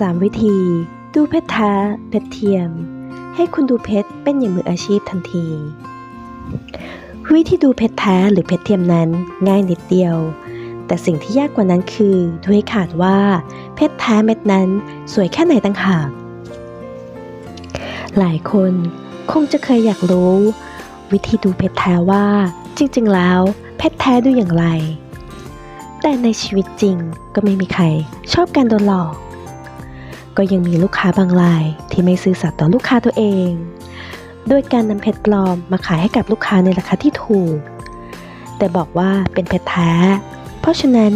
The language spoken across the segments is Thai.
3 วิธี ดูเพชรแท้เพชรเทียม ให้คุณดูเพชรเป็นอย่างมืออาชีพทันที วิธีดูเพชรแท้หรือเพชรเทียมนั้นง่ายนิดเดียว แต่สิ่งที่ยากกว่านั้นคือดูให้ขาดว่า เพชรแท้เม็ดนั้นสวยแค่ไหนต่างหาก หลายคนคงจะเคยอยากรู้ วิธีดูเพชรแท้ว่า จริง ๆ แล้ว เพชรแท้ดูอย่างไรแต่ในชีวิตจริงก็ไม่มีใครชอบการโดนหลอก ก็ยังมีลูกค้าบางรายที่ไม่ซื่อสัตย์ต่อลูกค้าตัวเอง โดยการนำเพชรปลอมมาขายให้กับลูกค้าในราคาที่ถูก แต่บอกว่าเป็นเพชรแท้ เพราะฉะนั้น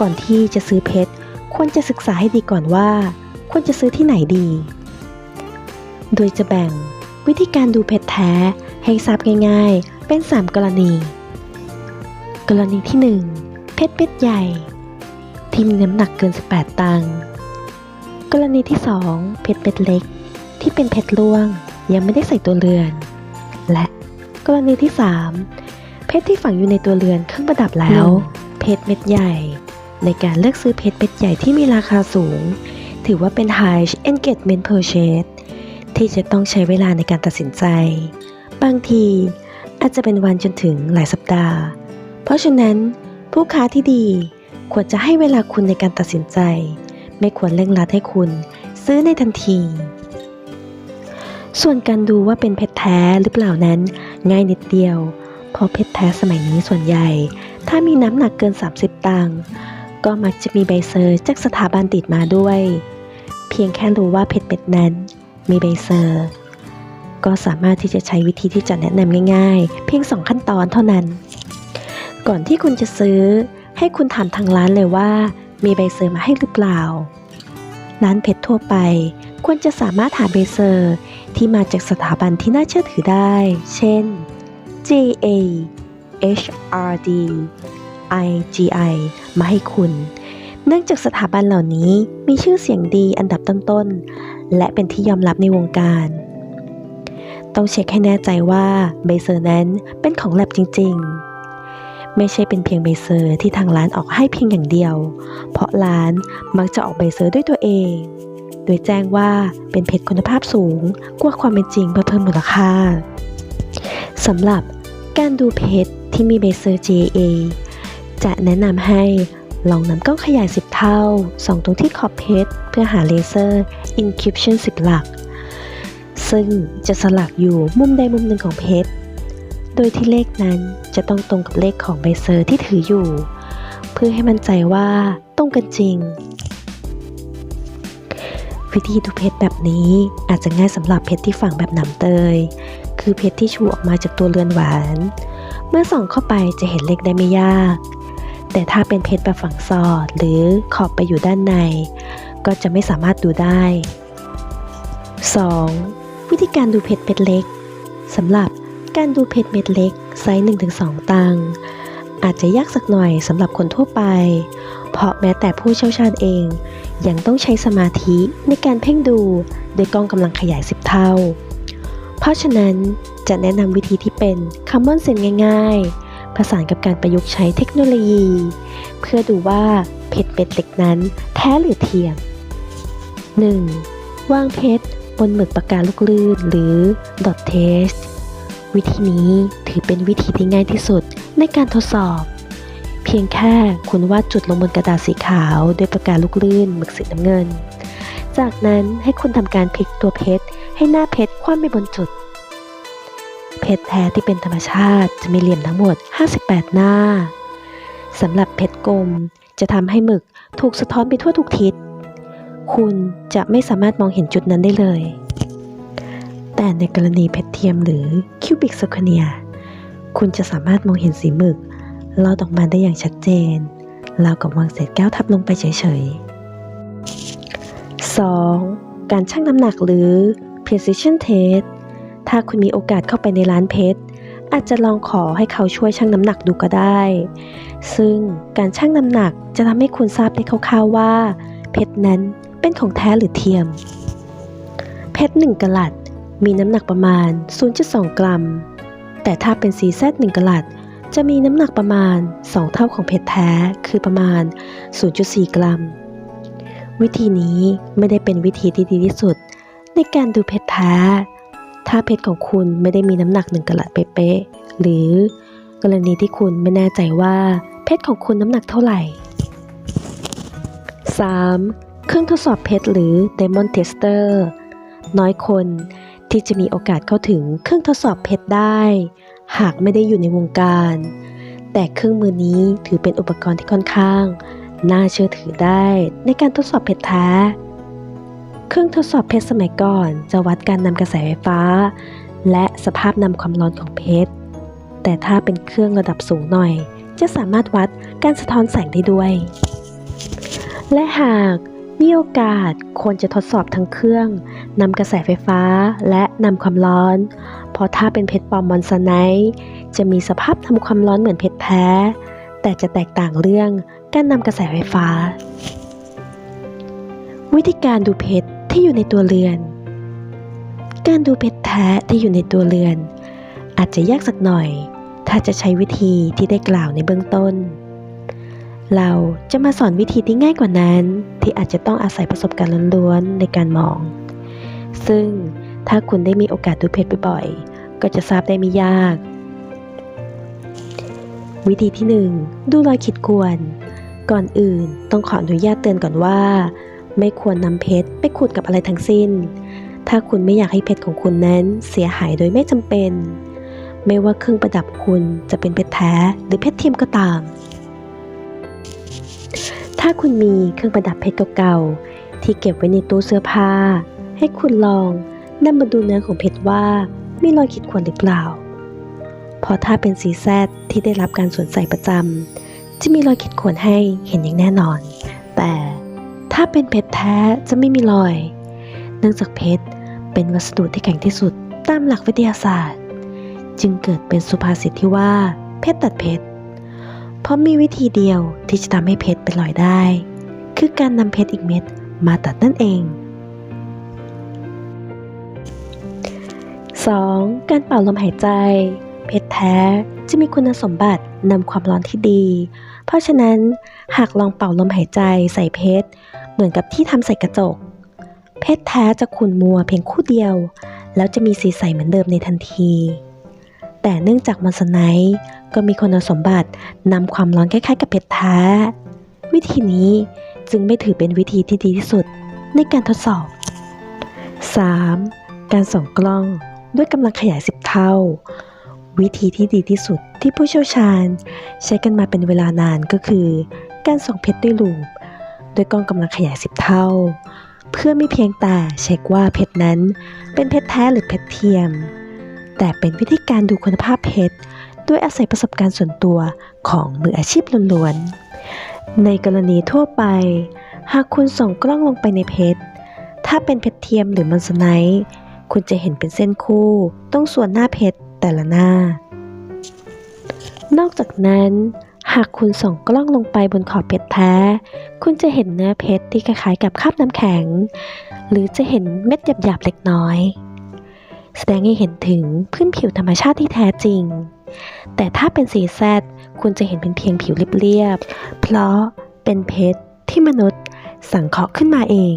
ก่อนที่จะซื้อเพชรควรจะศึกษาให้ดีก่อนว่า ควรจะซื้อที่ไหนดี โดยจะแบ่งวิธีการดูเพชรแท้ให้ทราบง่ายๆ เป็น 3 กรณี กรณีที่ 1 เพชรเม็ดใหญ่ ที่มีน้ำหนักเกิน 18 ตังค์ กรณีที่ 2 เพชรเม็ดเล็ก ที่เป็นเพชรล่วงยังไม่ได้ใส่ตัวเรือน และกรณีที่ 3 เพชรที่ฝังอยู่ในตัวเรือนเครื่องประดับแล้ว เพชรเม็ดใหญ่ ในการเลือกซื้อเพชรเม็ดใหญ่ที่มีราคาสูง ถือว่าเป็น High Engagement Purchase ที่จะต้องใช้เวลาในการตัดสินใจ บางทีอาจจะเป็นวันจนถึงหลายสัปดาห์ เพราะฉะนั้นผู้ค้าที่ดีควรจะให้เวลาคุณในการตัดสินใจ ไม่ควรเร่งรัดให้คุณ ซื้อในทันที ส่วนการดูว่าเป็นเพชรแท้หรือเปล่านั้น ง่ายนิดเดียว เพราะเพชรแท้สมัยนี้ส่วนใหญ่ ถ้ามีน้ำหนักเกิน 30 ตังค์ก็มักจะมีใบเซอร์จากสถาบันติดมาด้วย เพียงแค่รู้ว่าเพชรเม็ดนั้น มีใบเซอร์ ก็สามารถที่จะใช้วิธีที่จะแนะนำง่าย ๆ เพียง 2 ขั้นตอนเท่านั้น ก่อนที่คุณจะซื้อ ให้คุณถามทางร้านเลยว่า มีใบเซอร์มาให้หรือเปล่า ร้านเพชรทั่วไปควรจะสามารถหาใบเซอร์ที่มาจากสถาบันที่น่าเชื่อถือได้ เช่น GA HRD IGI มาให้คุณ เนื่องจากสถาบันเหล่านี้มีชื่อเสียงดีอันดับต้นๆ และเป็นที่ยอมรับในวงการ ต้องเช็คให้แน่ใจว่าใบเซอร์นั้นเป็นของแลบจริง ๆ ไม่ใช่เป็นเพียงใบเซอร์ที่ทางร้านออกให้เพียงอย่างเดียว เพราะร้านมักจะออกใบเซอร์ด้วยตัวเอง โดยแจ้งว่าเป็นเพชรคุณภาพสูงกว่าความเป็นจริงเพื่อเพิ่มมูลค่าสำหรับการดูเพชรที่มีใบเซอร์ GA จะแนะนำให้ลองนำกล้องขยาย 10 เท่า ส่องตรงที่ขอบเพชรเพื่อหาเลเซอร์ Encryption 10 หลัก ซึ่งจะสลักอยู่มุมใดมุมหนึ่งของเพชร ดยที่เลขนั้นจะต้องตรงกับเลขของใบเซอร์ที่ถืออยู่ เพื่อให้มั่นใจว่าตรงกันจริง วิธีดูเพชรแบบนี้อาจจะง่ายสำหรับเพชรที่ฝังแบบหนำเตย คือเพชรที่ชูออกมาจากตัวเรือนหวาน เมื่อส่องเข้าไปจะเห็นเลขได้ไม่ยาก แต่ถ้าเป็นเพชรแบบฝังซอดหรือขอบไปอยู่ด้านใน ก็จะไม่สามารถดูได้ 2. วิธีการดูเพชรเม็ดเล็กสำหรับ การดูเพชรเม็ดเล็กไซส์ 1-2 ตัง อาจจะยากสักหน่อยสำหรับคนทั่วไป เพราะแม้แต่ผู้เชี่ยวชาญเอง ยังต้องใช้สมาธิในการเพ่งดูโดยกล้องกำลังขยาย 10 เท่า เพราะฉะนั้นจะแนะนำวิธีที่เป็น Common Sense ง่ายๆ ผสานกับการประยุกต์ใช้เทคโนโลยี เพื่อดูว่าเพชรเม็ดเล็กนั้นแท้หรือเทียม 1. วางเพชรบนหมึกปากกาลูกลื่นหรือ dot test วิธีนี้ถือเป็นวิธีที่ง่ายที่สุดในการทดสอบ เพียงแค่คุณวาดจุดลงบนกระดาษสีขาวด้วยปากกาลูกลื่นหมึกสีน้ำเงิน จากนั้นให้คุณทำการพลิกตัวเพชรให้หน้าเพชรคว่ำไปบนจุด เพชรแท้ที่เป็นธรรมชาติจะมีเหลี่ยมทั้งหมด 58 หน้าสำหรับเพชรกลมจะทำให้หมึกถูกสะท้อนไปทั่วทุกทิศ คุณจะไม่สามารถมองเห็นจุดนั้นได้เลย แต่ในกรณีเพชรเทียมหรือคิวบิกโซคเนีย คุณจะสามารถมองเห็นสีหมึกลอดออกมาได้อย่างชัดเจนราวกับวางเศษแก้วทับลงไปเฉยๆ 2. การชั่งน้ำหนักหรือ precision test ถ้าคุณมีโอกาสเข้าไปในร้านเพชรอาจจะลองขอให้เขาช่วยชั่งน้ำหนักดูก็ได้ ซึ่งการชั่งน้ำหนักจะทำให้คุณทราบได้คร่าวๆว่า เพชรนั้นเป็นของแท้หรือเทียม เพชร1กะลัด มีน้ำหนักประมาณ 0.2 กรัม แต่ถ้าเป็นสีแซด1กะลัด จะมีน้ำหนักประมาณ 2 เท่าของเพชรแท้ คือประมาณ 0.4 กรัม วิธีนี้ไม่ได้เป็นวิธีที่ดีที่สุด ในการดูเพชรแท้ ถ้าเพชรของคุณไม่ได้มีน้ำหนักหนึ่งกะลัดเป๊ะๆ หรือกรณีที่คุณไม่แน่ใจว่าเพชรของคุณน้ำหนักเท่าไหร่ 3. เครื่องทดสอบเพชรหรือ Diamond Tester น้อยคน ที่จะมีโอกาสเข้าถึงเครื่องทดสอบเพชรได้ หากไม่ได้อยู่ในวงการ แต่เครื่องมือนี้ถือเป็นอุปกรณ์ที่ค่อนข้าง น่าเชื่อถือได้ในการทดสอบเพชรแท้ เครื่องทดสอบเพชรสมัยก่อนจะวัดการนำกระแสไฟฟ้า และสภาพนำความร้อนของเพชร แต่ถ้าเป็นเครื่องระดับสูงหน่อย จะสามารถวัดการสะท้อนแสงได้ด้วย และหากมีโอกาสควรจะทดสอบทั้งเครื่อง นำกระแสไฟฟ้าและนำความร้อน เพราะถ้าเป็นเพชรปอมมอนซไนท์จะมีสภาพทำความร้อนเหมือนเพชรแท้ แต่จะแตกต่างเรื่องการนำกระแสไฟฟ้า วิธีการดูเพชรที่อยู่ในตัวเรือน การดูเพชรแท้ที่อยู่ในตัวเรือน อาจจะยากสักหน่อย ถ้าจะใช้วิธีที่ได้กล่าวในเบื้องต้น เราจะมาสอนวิธีที่ง่ายกว่านั้น ที่อาจจะต้องอาศัยประสบการณ์ล้วนๆในการมอง ซึ่งถ้าคุณได้มีโอกาสดูเพชรบ่อยๆ ก็จะทราบได้ไม่ยาก วิธีที่ 1 ดูรอยขีดข่วน ก่อนอื่นต้องขออนุญาตเตือนก่อนว่า ไม่ควรนำเพชรไปขูดกับอะไรทั้งสิ้น ถ้าคุณไม่อยากให้เพชรของคุณนั้นเสียหายโดยไม่จำเป็น ไม่ว่าเครื่องประดับคุณจะเป็นเพชรแท้หรือเพชรเทียมก็ตาม ถ้าคุณมีเครื่องประดับเพชรเก่าๆที่เก็บไว้ในตู้เสื้อผ้า ให้คุณลองนำมาดูเนื้อของเพชรว่ามีรอยขีดข่วนหรือเปล่าเพราะถ้าเป็นสีแซดที่ได้รับการสวมใส่ประจำจะมีรอยขีดข่วนให้เห็นอย่างแน่นอน แต่ถ้าเป็นเพชรแท้จะไม่มีรอย เนื่องจากเพชรเป็นวัสดุที่แข็งที่สุดตามหลักวิทยาศาสตร์ จึงเกิดเป็นสุภาษิตที่ว่าเพชรตัดเพชรเพราะมีวิธีเดียวที่จะทำให้เพชรเป็นรอยได้ คือการนำเพชรอีกเม็ดมาตัดนั่นเอง 2. การเป่าลมหายใจ เพชรแท้จะมีคุณสมบัตินำความร้อนที่ดี เพราะฉะนั้นหากลองเป่าลมหายใจใส่เพชร เหมือนกับที่ทำใส่กระจก เพชรแท้จะขุ่นมัวเพียงคู่เดียว แล้วจะมีสีใสเหมือนเดิมในทันที แต่เนื่องจากมอนสไนท์ก็มีคุณสมบัตินำความร้อนคล้ายๆ กับเพชรแท้ วิธีนี้จึงไม่ถือเป็นวิธีที่ดีที่สุดในการทดสอบ 3. การส่องกล้อง ด้วยกำลังขยาย 10 เท่า วิธีที่ดีที่สุดที่ผู้เชี่ยวชาญ ใช้กันมาเป็นเวลานานก็คือ การส่องเพชรด้วยลูปด้วยกล้องกำลังขยาย 10 เท่า เพื่อไม่เพียงแต่เช็คว่าเพชรนั้น เป็นเพชรแท้หรือเพชรเทียม แต่เป็นวิธีการดูคุณภาพเพชรด้วยอาศัยประสบการณ์ส่วนตัวของมืออาชีพล้วนๆ ในกรณีทั่วไป หากคุณส่องกล้องลงไปในเพชร ถ้าเป็นเพชรเทียมหรือมันสไนท์ คุณจะเห็นเป็นเส้นคู่ตรงส่วนหน้าเพชรแต่ละหน้า นอกจากนั้น หากคุณส่องกล้องลงไปบนขอบเพชรแท้ คุณจะเห็นเนื้อเพชรที่คล้ายๆกับคราบน้ำแข็ง หรือจะเห็นเม็ดหยาบๆเล็กน้อย แสดงให้เห็นถึงพื้นผิวธรรมชาติที่แท้จริง แต่ถ้าเป็นสีแซดคุณจะเห็นเป็นเพียงผิวเรียบๆเพราะเป็นเพชรที่มนุษย์สังเคราะห์ขึ้นมาเอง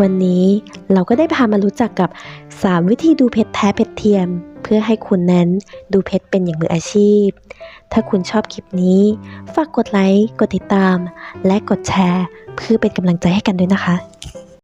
วันนี้เราก็ได้พามารู้จักกับ 3 วิธีดูเพชรแท้เพชรเทียม เพื่อให้คุณนั้นดูเพชรเป็นอย่างมืออาชีพ ถ้าคุณชอบคลิปนี้ ฝากกดไลค์ กดติดตาม และกดแชร์ เพื่อเป็นกำลังใจให้กันด้วยนะคะ